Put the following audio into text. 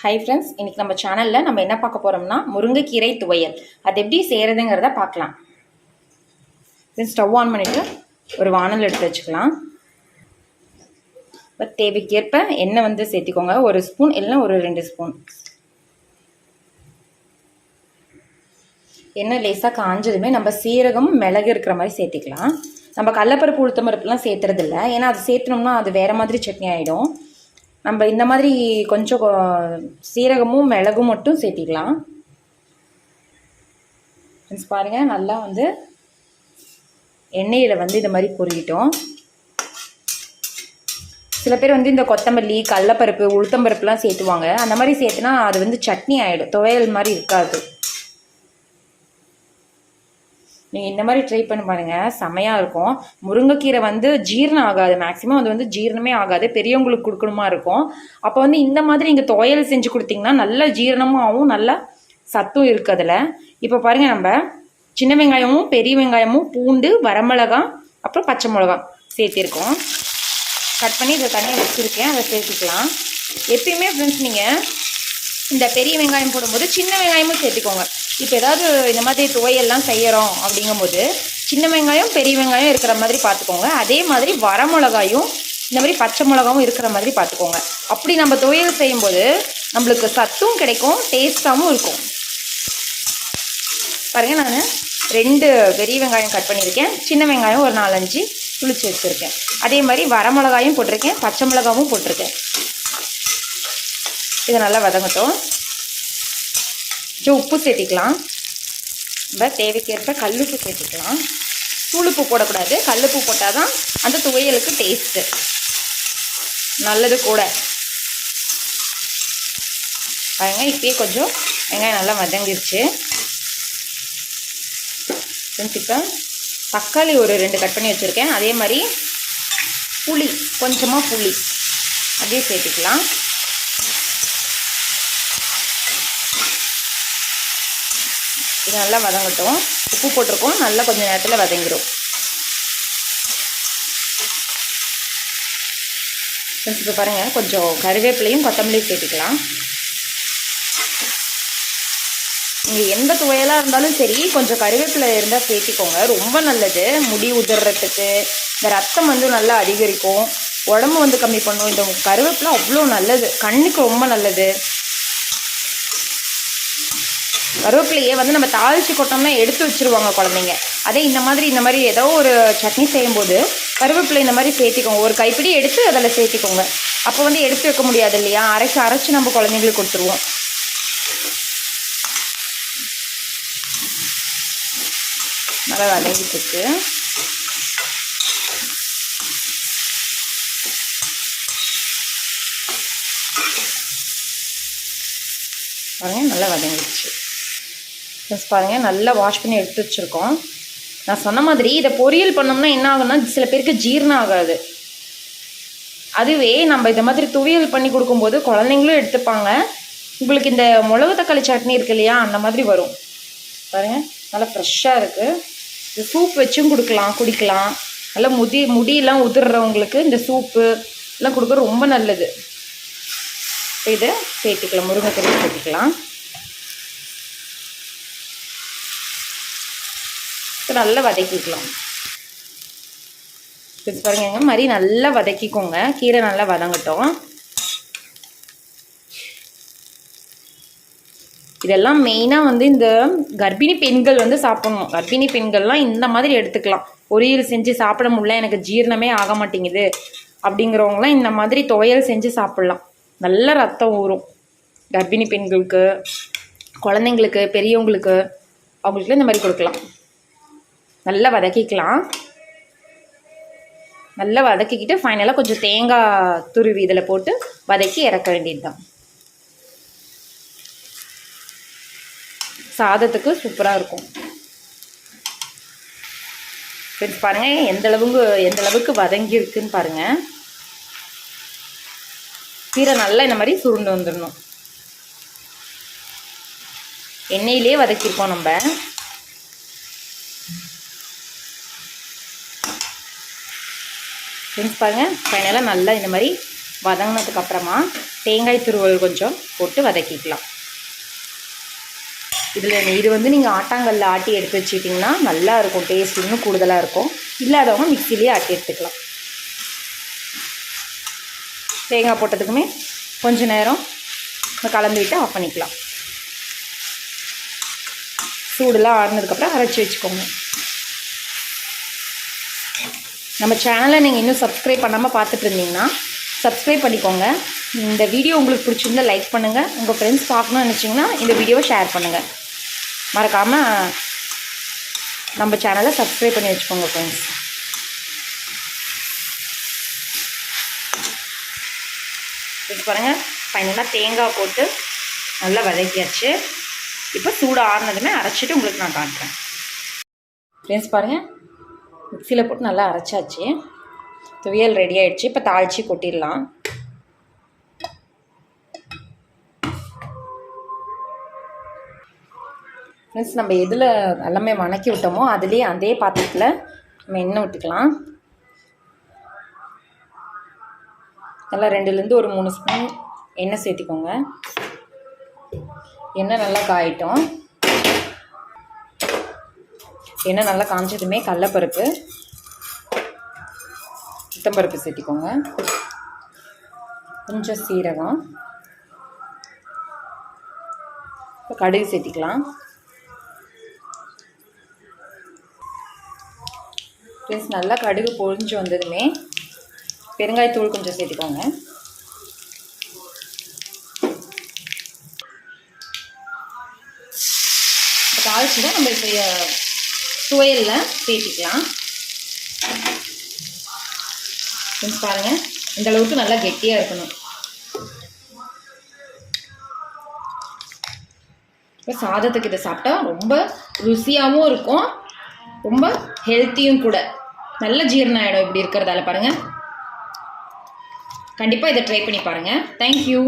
Hi friends இன்னைக்கு நம்ம சேனலில் நம்ம என்ன பார்க்க போகிறோம்னா முருங்கைக்கீரை துவையல். அது எப்படி செய்கிறதுங்கிறத பார்க்கலாம். ஸ்டவ் ஆன் பண்ணிவிட்டு ஒரு வானல் எடுத்து வச்சுக்கலாம். இப்போ தேவைக்கேற்ப எண்ணெய் வந்து சேர்த்திக்கோங்க. ஒரு ஸ்பூன் இல்லைன்னா ஒரு ரெண்டு ஸ்பூன் எண்ணெய் லேசாக காஞ்சதுமே நம்ம சீரகம் மிளகு இருக்கிற மாதிரி சேர்த்திக்கலாம். நம்ம கடலப்பருப்பு உளுத்தம் பருப்புலாம் சேர்த்துறதில்ல. ஏன்னா அது சேர்த்துனோம்னா அது வேறு மாதிரி சட்னி ஆகிடும் நம்ம இந்த மாதிரி கொஞ்சம் கொ- சீரகமும் மிளகும் மட்டும் சேர்த்திக்கலாம். ஃப்ரெண்ட்ஸ் பாருங்கள் நல்லா வந்து எண்ணெயில் வந்து இந்த மாதிரி பொரியிட்டோம். சில பேர் வந்து இந்த கொத்தமல்லி கடலப்பருப்பு உளுத்தம்பருப்புலாம் சேர்த்துவாங்க. அந்த மாதிரி சேர்த்துனா அது வந்து சட்னி ஆகிடும் துவையல் மாதிரி இருக்காது. நீங்கள் இந்த மாதிரி ட்ரை பண்ணி பாருங்கள் செமையாக இருக்கும். முருங்கைக்கீரை வந்து ஜீரணம் ஆகாது. மேக்ஸிமம் அது வந்து ஜீரணமே ஆகாது. பெரியவங்களுக்கு கொடுக்கணுமா இருக்கும். அப்போ வந்து இந்த மாதிரி நீங்கள் துவையல் செஞ்சு கொடுத்தீங்கன்னா நல்ல ஜீரணமும் ஆகும் நல்லா சத்தும் இருக்குது அதில். இப்போ பாருங்கள் நம்ம. சின்ன வெங்காயமும் பெரிய வெங்காயமும் பூண்டு வரமிளகா அப்புறம் பச்சை மிளகா சேர்த்திருக்கோம். கட் பண்ணி இதை தனியாக வச்சுருக்கேன். அதை சேர்த்துக்கலாம். எப்பயுமே ஃப்ரெண்ட்ஸ் நீங்கள் இந்த பெரிய வெங்காயம் போடும்போது சின்ன வெங்காயமும் சேர்த்துக்கோங்க. இப்போ ஏதாவது இந்த மாதிரி துவையெல்லாம் செய்கிறோம் அப்படிங்கும்போது சின்ன வெங்காயம் பெரிய வெங்காயம் இருக்கிற மாதிரி பார்த்துக்கோங்க அதே மாதிரி வரமிளகாயும் இந்த மாதிரி பச்சை மிளகாவும் இருக்கிற மாதிரி பார்த்துக்கோங்க அப்படி நம்ம துவையல் செய்யும்போது நம்மளுக்கு சத்தும் கிடைக்கும் டேஸ்ட்டாகவும் இருக்கும். பாருங்கள் நான் ரெண்டு பெரிய வெங்காயம் கட் பண்ணியிருக்கேன். சின்ன வெங்காயம் ஒரு நாலஞ்சு புளிச்சு வச்சுருக்கேன். அதே மாதிரி வரமிளகாயும் போட்டிருக்கேன் பச்சை மிளகாவும் போட்டிருக்கேன். இதை நல்லா வதங்கட்டும். கொஞ்சம் உப்பு சேர்த்திக்கலாம். நம்ம தேவைக்கேற்ப கல்லுப்பு சேர்த்திக்கலாம். தூளுப்பு போடக்கூடாது. கல்லுப்பு போட்டால் தான் அந்த துவையலுக்கு டேஸ்ட்டு நல்லது கூட. பாருங்க இப்பயே கொஞ்சம் வெங்காயம் நல்லா வதங்கிருச்சு. ஃப்ரெண்ட்ஸ் இப்போ தக்காளி ஒரு ரெண்டு கட் பண்ணி வச்சுருக்கேன். அதே மாதிரி புளி கொஞ்சமாக புளி. அதையும் சேர்த்துக்கலாம். இது நல்லா வதங்கட்டும். உப்பு போட்டிருக்கோம். நல்லா கொஞ்சம் நேரத்தில் வதங்கிடும் ஃப்ரெண்ட்ஸ் இப்போ பாருங்கள் கொஞ்சம் கருவேப்பிலையும் கொத்தமல்லியும் சேர்த்துக்கலாம். நீங்கள் எந்த துவையலாக இருந்தாலும் சரி கொஞ்சம் கருவேப்பிலை இருந்தால் சேர்த்திக்கோங்க. ரொம்ப நல்லது. முடி உதிர்றதுக்கு. இந்த ரத்தம் வந்து நல்லா அதிகரிக்கும். உடம்பு வந்து கம்மி பண்ணும். இந்த கருவேப்பிலை அவ்வளோ நல்லது. கண்ணுக்கு ரொம்ப நல்லது. கருவேப்பிலையே வந்து நம்ம தாளித்து கொட்டோம்னா எடுத்து வச்சிருவாங்க குழந்தைங்க. அதே இந்த மாதிரி இந்த மாதிரி ஏதோ ஒரு சட்னி செய்யும்போது கருவேப்பிலை இந்த மாதிரி சேர்த்திக்கோங்க. ஒரு கைப்பிடி எடுத்து அதில் சேர்த்திக்கோங்க. அப்போ வந்து எடுத்து வைக்க முடியாது இல்லையா? அரைச்சி அரைச்சி நம்ம குழந்தைங்களுக்கு கொடுத்துருவோம். நல்லா வதங்கிட்டு இருக்கு. பாருங்க நல்லா வதங்கிடுச்சு. ஃப்ரெண்ட்ஸ் பாருங்கள் நல்லா வாஷ் பண்ணி எடுத்து வச்சுருக்கோம். நான் சொன்ன மாதிரி இதை பொரியல் பண்ணோம்னா என்ன ஆகும்னா சில பேருக்கு ஜீரணம் ஆகாது. அதுவே நம்ம இந்த மாதிரி துவையல் பண்ணி கொடுக்கும்போது குழந்தைங்களும் எடுத்துப்பாங்க. உங்களுக்கு இந்த மிளகு தக்காளி சட்னி இருக்கு இல்லையா அந்த மாதிரி வரும். பாருங்கள் நல்லா ஃப்ரெஷ்ஷாக இருக்குது இது சூப் வச்சும் கொடுக்கலாம் குடிக்கலாம். நல்லா முதி முடியெல்லாம் உதிர்றவங்களுக்கு இந்த சூப்பு எல்லாம் கொடுக்க ரொம்ப நல்லது. இப்போ இதை சேர்த்துக்கலாம் முருங்கைக்கறி சேர்த்துக்கலாம். நல்லா வதக்கிக்கலாம். இது பாருங்க மாதிரி நல்லா வதக்கிக்கோங்க. கீரை நல்லா வதங்கட்டும். இதெல்லாம் மெயினாக வந்து இந்த கர்ப்பிணி பெண்கள் வந்து சாப்பிடணும். கர்ப்பிணி பெண்கள்லாம் இந்த மாதிரி எடுத்துக்கலாம். பொரியல் செஞ்சு சாப்பிட முடியல எனக்கு ஜீரணமே ஆக மாட்டேங்குது அப்படிங்கிறவங்களாம் இந்த மாதிரி துவையல் செஞ்சு சாப்பிட்லாம். நல்ல ரத்தம் ஊறும். கர்ப்பிணி பெண்களுக்கு குழந்தைங்களுக்கு பெரியவங்களுக்கு அவங்களுக்குலாம் இந்த மாதிரி கொடுக்கலாம். நல்லா வதக்கிக்கலாம். நல்லா வதக்கிக்கிட்டு ஃபைனலாக கொஞ்சம் தேங்காய் துருவி இதில் போட்டு வதக்கி இறக்க வேண்டியது தான் சாதத்துக்கு சூப்பராக இருக்கும். ஃப்ரெண்ட்ஸ் பாருங்கள் எந்த அளவுக்கு எந்த அளவுக்கு வதங்கி இருக்குன்னு பாருங்கள் கீரை நல்லா இந்த மாதிரி சுருண்டு வந்துடணும் எண்ணெயிலே வதக்கியிருக்கோம் நம்ம. ஃப்ரெண்ட்ஸ் பாருங்கள் ஃபைனலாக நல்லா இந்த மாதிரி வதங்கினதுக்கு அப்புறமா தேங்காய் துருவல் கொஞ்சம் போட்டு வதக்கிக்கலாம். இதில் இது வந்து நீங்கள் ஆட்டாங்கல்ல ஆட்டி எடுத்து வச்சுக்கிட்டிங்கன்னா நல்லா இருக்கும். டேஸ்ட் இன்னும் கூடுதலாக இருக்கும். இல்லாதவங்க மிக்சிலேயே ஆட்டி எடுத்துக்கலாம். தேங்காய் போட்டதுக்குமே கொஞ்சம் நேரம் கலந்து விட்டு ஆஃப் பண்ணிக்கலாம். சூடெலாம் ஆடினதுக்கப்புறம் அரைச்சி வச்சுக்கோங்க. நம்ம சேனலை நீங்கள் இன்னும் சப்ஸ்கிரைப் பண்ணாமல் பார்த்துட்டு இருந்தீங்கன்னா சப்ஸ்கிரைப் பண்ணிக்கோங்க. இந்த வீடியோ உங்களுக்கு பிடிச்சிருந்தா லைக் பண்ணுங்கள் உங்கள் ஃப்ரெண்ட்ஸ் பார்க்கணும்னு நினச்சிங்கன்னா இந்த வீடியோவை ஷேர் பண்ணுங்கள் மறக்காமல் நம்ம சேனலை சப்ஸ்கிரைப் பண்ணி வச்சுக்கோங்க ஃப்ரெண்ட்ஸ் இது பாருங்கள் ஃபைனலாக தேங்காய் போட்டு நல்லா வதக்கியாச்சு. இப்போ சூடு ஆறுனதுமே அரைச்சிட்டு உங்களுக்கு நான் காட்டுறேன். ஃப்ரெண்ட்ஸ் பாருங்கள் மிக்சியில் போட்டு நல்லா அரைச்சாச்சு. துவையல் ரெடி ஆயிடுச்சு. இப்போ தாளித்து கொட்டிடலாம். ஃப்ரெண்ட்ஸ் நம்ம எதில் எல்லாமே வணக்கி விட்டோமோ அதுலேயே அதே பாத்திரத்தில் நம்ம எண்ணெய் விட்டுக்கலாம் நல்லா ரெண்டுலேருந்து ஒரு மூணு ஸ்பூன் எண்ணெய் சேர்த்திக்கோங்க. எண்ணெய் நல்லா காயிட்டும். எண்ணெய் நல்லா காஞ்சதுமே கடலப்பருப்பு சுத்தம்பருப்பு சேர்த்திக்கோங்க. கொஞ்சம் சீரகம். இப்போ கடுகு சேர்த்திக்கலாம். ஃப்ரெண்ட்ஸ் நல்லா கடுகு பொழிஞ்சு வந்ததுமே பெருங்காயத்தூள் கொஞ்சம் சேர்த்துக்கோங்க. இப்போ நம்ம இப்போ துவையலில் சேர்த்திக்கலாம் கொஞ்சம் பாருங்கள் இந்த அளவுக்கு நல்லா கெட்டியாக இருக்கணும். இப்போ சாதத்துக்கு இதை சாப்பிட்டா ரொம்ப ருசியாகவும் இருக்கும். ரொம்ப ஹெல்த்தியும் கூட. நல்ல ஜீரணம் ஆகிடும் இப்படி இருக்கிறதால பாருங்கள் கண்டிப்பாக இதை ட்ரை பண்ணி பாருங்கள் தேங்க்யூ